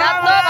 Gato!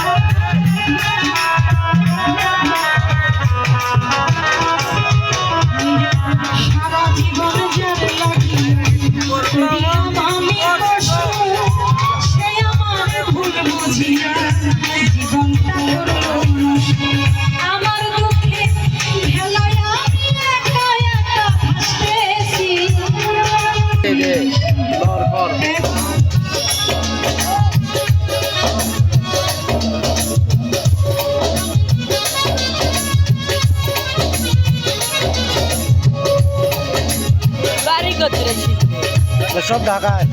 সব ঢাকায়।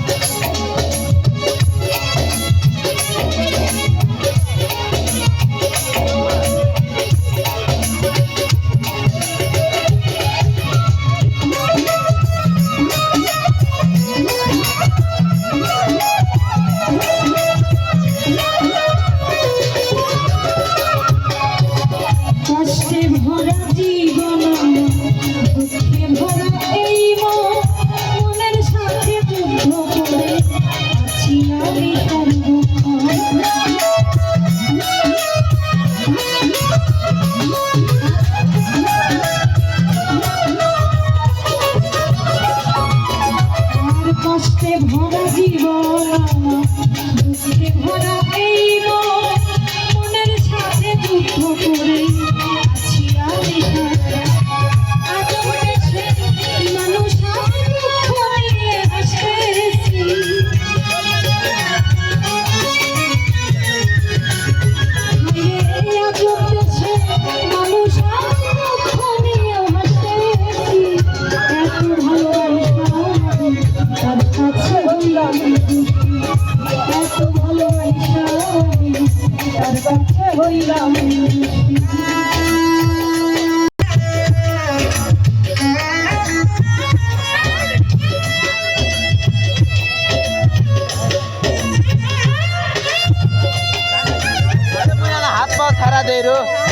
জীবন দুঃখে ভরা हातमा खराइ र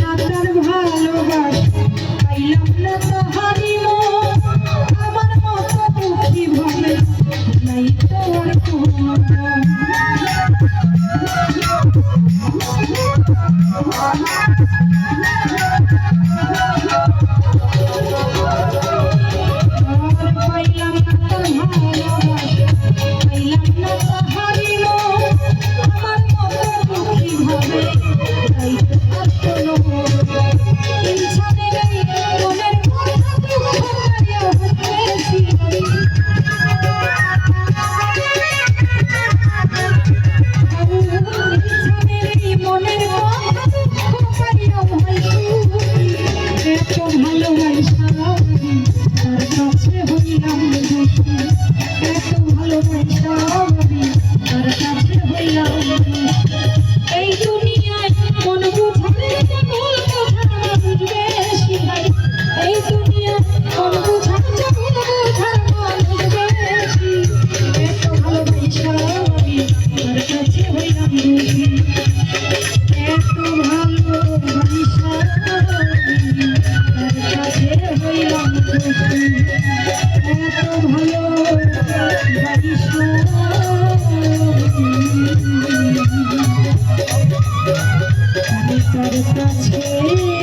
না তার ভালোবাস আমার মতো বুদ্ধি ভাবে নাই তোর তার কাছে।